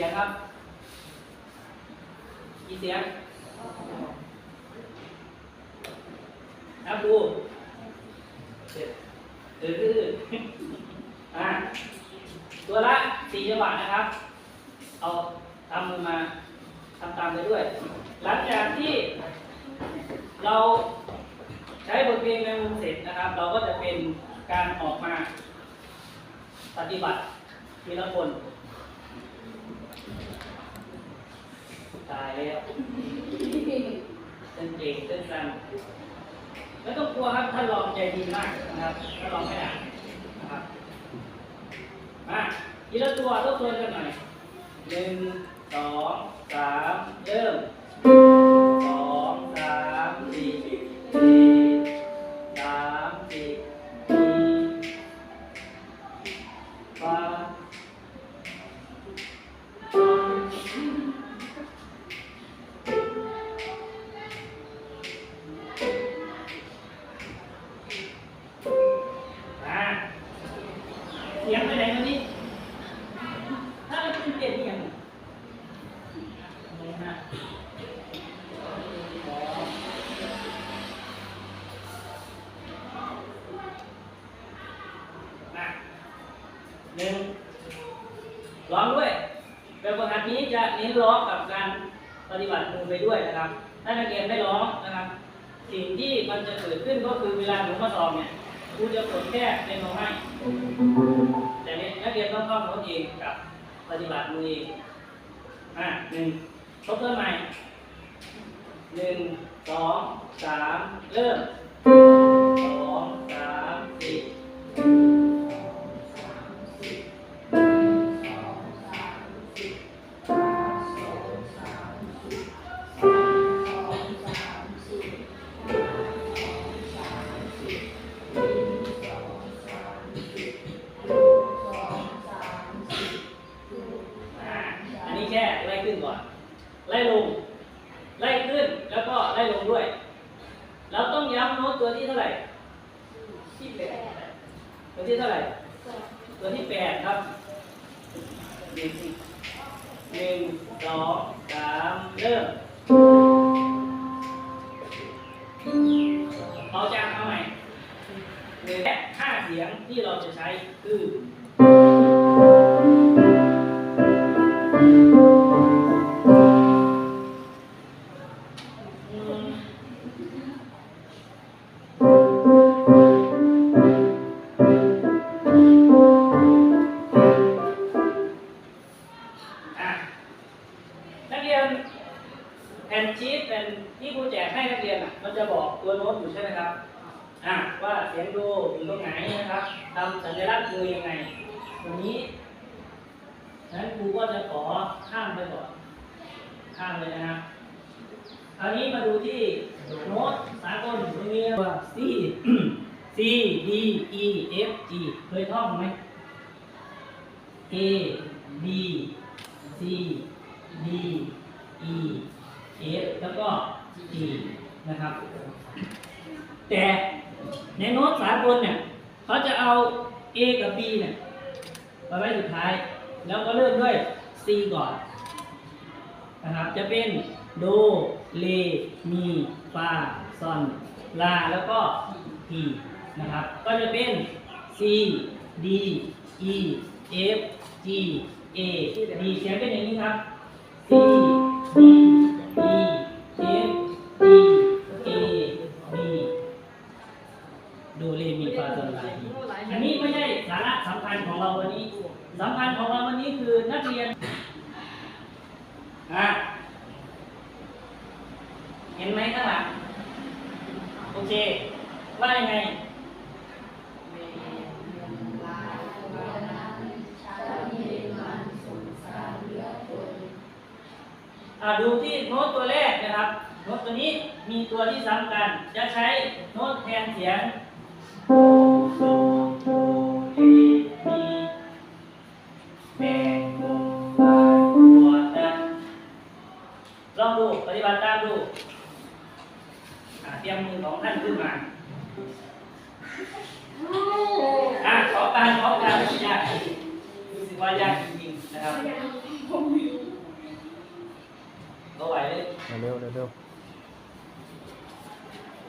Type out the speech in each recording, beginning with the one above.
สียงครับ กี่เสียงนับดูเสร็จเอออ่าตัวละสี่จังหวะนะครับ เอาทำมือมาทำตามไปด้วย หลังจากที่เราใช้บทเพลงในวงเสร็จนะครับ เราก็จะเป็นการออกมาปฏิบัติทีละคน ตายแล้วเส้นเก่งเส้นสันไม่ต้องกลัวครับท่านรองใจดีมากนะครับท่านรองไม่ด่านะครับมาทีละตัวทบทวนกันหน่อยหนึ่งสองสามเริ่มสองสามสี่สี่ หนึ่งร้องด้วยแบบฝึกหัดนี้จะเน้นร้องกับการปฏิบัติมือไปด้วยนะครับ ถ้านักเรียนไม่ร้องนะครับ สิ่งที่มันจะเกิดขึ้นก็คือเวลาหนูมาสอบเนี่ยครูจะกดแค่เป็นโนให้ แต่เนี่ยนักเรียนต้องท่องโน้ตเองกับปฏิบัติมือเองอะหนึ่งทบทวนใหม่หนึ่งสองสามเริ่ม ขึ้นแล้วก็ไล่ลงด้วย เราต้องย้ำโน้ตตัวที่เท่าไหร่ที่แปดตัวที่เท่าไหร่ ตัวที่แปดครับหนึ่งสองสามเริ่มเอาจากเอาใหม่หนึ่งและห้าเสียงที่เราจะใช้คืออะ อยังไงวันนี้นั้นครูก็จะขอข้ามไปก่อนข้ามเลยนะครับคราวนี้มาดูที่โน้ตสากลตรงนี้ว่า C C D E F G เคยท่องไหม A B C D E F แล้วก็ G นะครับ แต่ในโน้ตสากลเนี่ยเขาจะเอา A กับ B เนี่ยมาไว้สุดท้าย แล้วก็เริ่มด้วย C ก่อนนะครับ จะเป็นโด เล มี ฟา ซอน ลา แล้วก็ทีนะครับ ก็จะเป็น C D E F G A D เขียนเป็นอย่างนี้ครับ C D ดูที่โน้ตตัวแรกนะครับ โน้ตตัวนี้มีตัวที่ซ้ำกัน จะใช้โน้ตแทนเสียงโดโซโดเรมีแมโดฟาตัวนะลองดูปฏิบัติตามดูอ่าเตรียมมือของท่านขึ้นมาอ่าขอการขอการไม่ยากรู้สึกว่าว่ายากจริงๆนะครับ ก็ไหวเลยเร็วเร็วเร็ว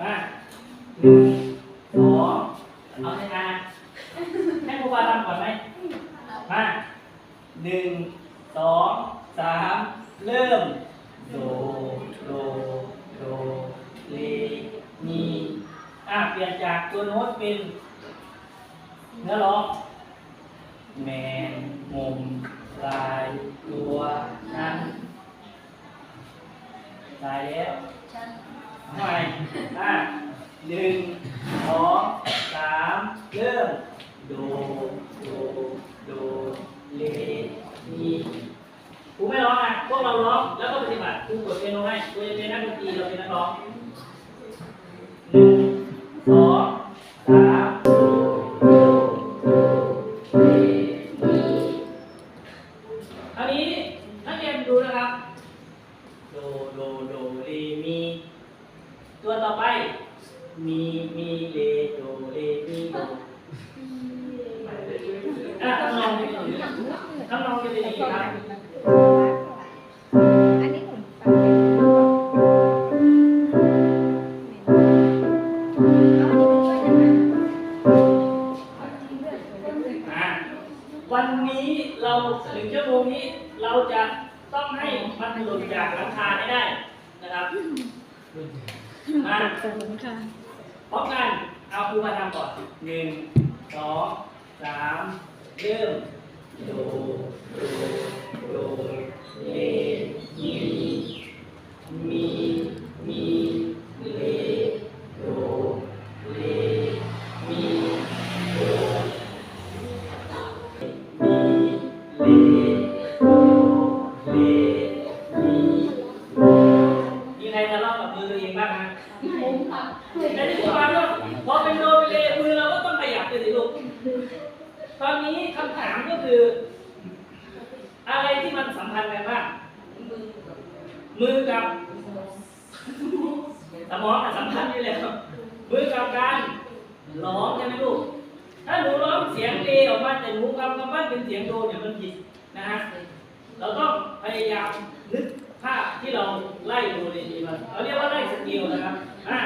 มาหนึ่งสองเอาให้ทานให้ครูบาทำก่อนไหมมาหนึ่งสองสามเริ่มโดโดโดเรมีอะเปลี่ยนจากตัวโน้ตเป็นเนื้อร้องแมนมุมลายตัวนั้น ตายแล้วทำไมอะหนึ่งสองสามเริ่มโดโดโดเรมีครูไม่ร้องอะพวกเราร้องแล้วก็ปฏิบัติครูกดเป็นโนให้ครูจะเป็นนักดนตรีเราเป็นนักร้อง ทำนองจะเป็นนี้ครับอันนี้ผมฟังเอาอันนี้ไปช่วยได้ไหมอะวันนี้เราถึงชั่วโมงนี้เราจะต้องให้มันหลุดจากหลังคาให้ได้นะครับมาขอบคุณค่ะพร้อมกันเอาครูมาทำก่อนหนึ่งสองสามเริ่ม โดโดโดเรมีใครทะลาะกับมือตัวเองบ้างฮะผมค่ะในที่สุดแล้วพอเป็นโดเป็นเลมือเราก็ต้องขยับไปสิลูก ตอนนี้คำถามก็คือ อะไรที่มันสัมพันธ์กันบ้างมือกับสมองอะสัมพันธ์อยู่แล้วมือกับการร้องใช่ไหมลูก ถ้าหนูร้องเสียงเลออกมาแต่หนูกำกำปั้นเป็นเสียงโดเนี่ยมันผิดนะฮะ เราต้องพยายามนึกภาพที่เราไล่ดูเลยดีมันเราเรียกว่าไล่สกิลนะครับอะ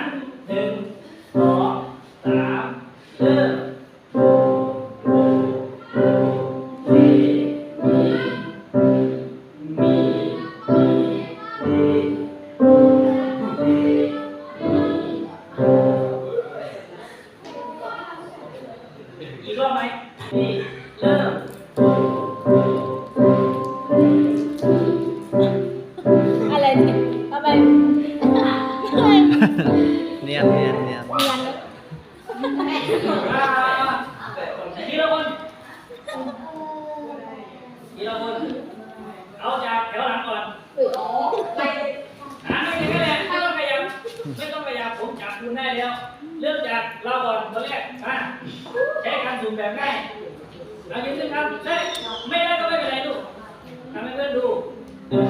ทีละคนทีละคน เอาจากแถวหลังก่อนหาไม่ถึงกันแหละไม่ต้องขยับไม่ต้องยับผมจับคุณได้แล้ว เริ่มจากเราก่อนคนแรกมาใช้การสุ่มแบบง่ายเรายืนขึ้นครับได้ไม่ได้ก็ไม่เป็นไรลูกทำให้เพื่อนดูหนึ่ง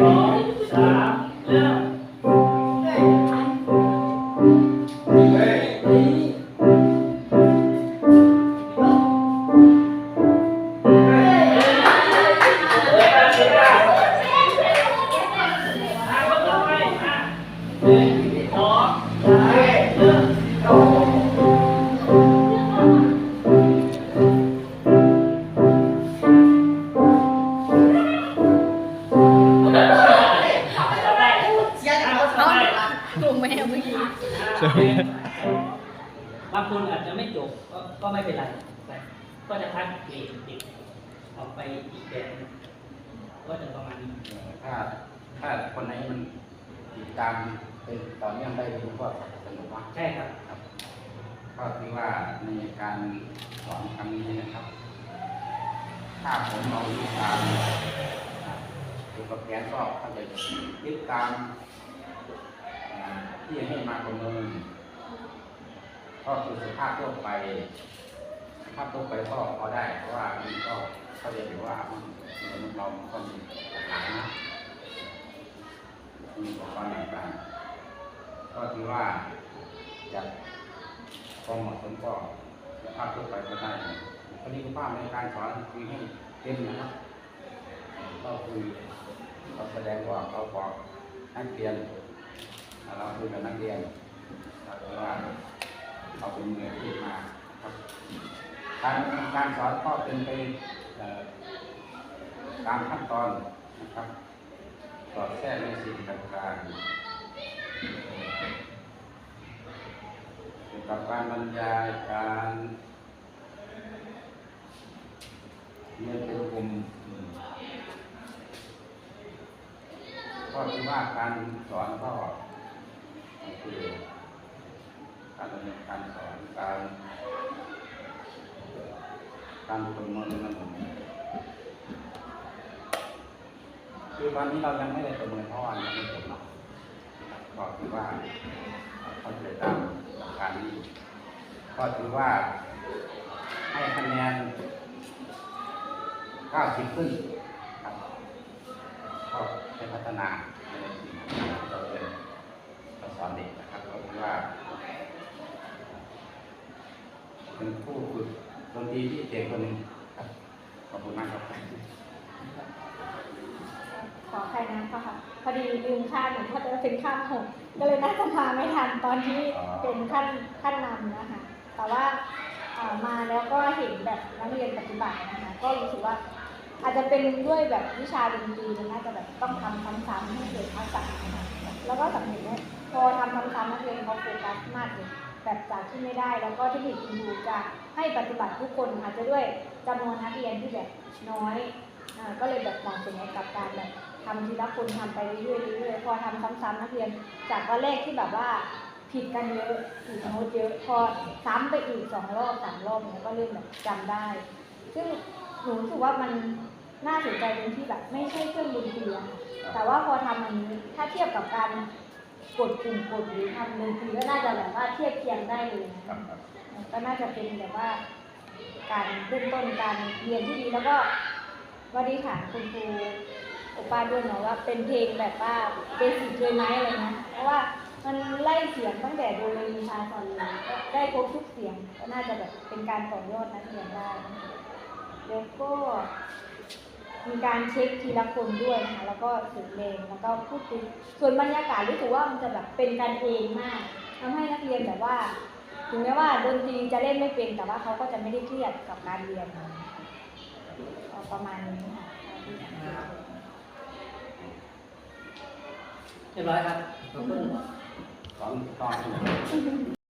สองสาม คนอาจจะไม่จบก็ก็ไม่เป็นไรแต่ก็จะทักเกรดติดออกไปอีกแบบหนึ่งก็จะประมาณนี้ถ้าถ้าคนไหนมันติดตามเป็นต่อเนื่องได้ดีก็สนุกมากใช่ครับครับ ก็คือว่าในการสอนครั้งนี้นะครับ ถ้าผมเอาติดตามดูกับแกนก็เขาจะติดตามอ่าที่ให้มาประเมิน ก็คือสภาพทั่วไปภาพทั่วไปก็พอได้ เพราะว่ามันก็เขาจะเห็นว่ามันมนุษย์เรามันก็มีปัญหานะมีอุปกรณ์ต่างๆก็ถือว่าจะความเหมาะสมก็สภาพทั่วไปก็ได้คนนี้ภาพในการสอนคือให้เต็มนะครับ ก็คือเราแสดงว่าเขาบอกนักเรียนเราคุยกับนักเรียนเราว่า เขาเป็นมืออาชีพมาครับการการสอนก็เป็นไปตามขั้นตอนนะครับสอดแทรกในสิ่งต่างๆเกี่ยวกับการบรรยายการเรียนเป็นกลุ่มอืมก็คือว่าการสอนก็คือ การดำเนินการสอนการการประเมินมันคือตอนนี้เรายังไม่ได้ประเมินเพราะว่ายังไม่จบเนาะก็คือว่าเขาจะตามหลักการนี้ก็ถือว่าให้คะแนน 90 ขึ้นครับก็ได้พัฒนาในสิ่งที่เราเรียนเราสอนเด็กนะครับก็คือว่า เป็นผู้ฝึกดนตรีที่เก่งคนหนึ่งครับขอบคุณมากครับ ขอใครนะค่ะ พอดีลืมค่าหนูเพราจะเป็นค่าหกก็เลยน่าจะมาไม่ทันตอนที่เป็นขั้นขั้นนำนะคะ แต่ว่าอ่อมาแล้วก็เห็นแบบนักเรียนปฏิบัตินะคะ ก็รู้สึกว่าอาจจะเป็นด้วยแบบวิชาดนตรีมันน่าจะแบบต้องทำซ้ำๆให้เกิดทักษะนะคะแล้วก็สังเกตว่าพอทำซ้ำๆนักเรียนเขาโฟกัสมากเลย แบบจากที่ไม่ได้ แล้วก็เทคนิคคุณครูจะให้ปฏิบัติทุกคนอาจจะด้วยจำนวนนักเรียนที่แบบน้อยอก็เลยแบบเหมาะสมกับการแบบทำทีละคนทำไปเรื่อยๆเรื่อยๆพอทำซ้ำๆนักเรียน จากตอนแรกที่แบบว่าผิดกันเยอะผิดโน้ตเยอะพอซ้ำไปอีกสองรอบสามรอบเนี่ยก็เริ่มแบบจำได้ ซึ่งหนูรู้สึกว่ามันน่าสนใจตรงที่แบบไม่ใช่เครื่องดนตรีอะค่ะแต่ว่าพอทำอันนี้ถ้าเทียบกับการ กดปุ่มกดหรือทำดนตรีก็น่าจะแบบว่าเทียบเคียงได้เลยนะครัคะบครับก็น่าจะเป็นแบบว่า การเริ่มต้นการเรียนที่ดีแล้วก็วันนี้ถามคุณครูโอป้าด้วยเนาะว่าเป็นเพลงแบบว่าเบสิกเลยไหมอะไรนะเพราะว่ามันไล่เสียงตั้งแต่โดเรมีฟาซอนเลยก็ได้ครบทุกเสียง ก็น่าจะแบบเป็นการต่อยอดนักเรียนได้นะคะแล้วก็ มีการเช็คทีละคนด้วยนะคะ แล้วก็ถึงเลงแล้วก็พูดคุยส่วนบรรยากาศรู้สึกว่ามันจะแบบเป็นกันเองมากทำให้นักเรียนแบบว่า ถึงแม้ว่าดนตรีจะเล่นไม่เป็น แต่ว่าเขาก็จะไม่ได้เครียดกับการเรียนเอาประมาณนี้ค่ะเรียบร้อยครับขอบคุณสอนตอน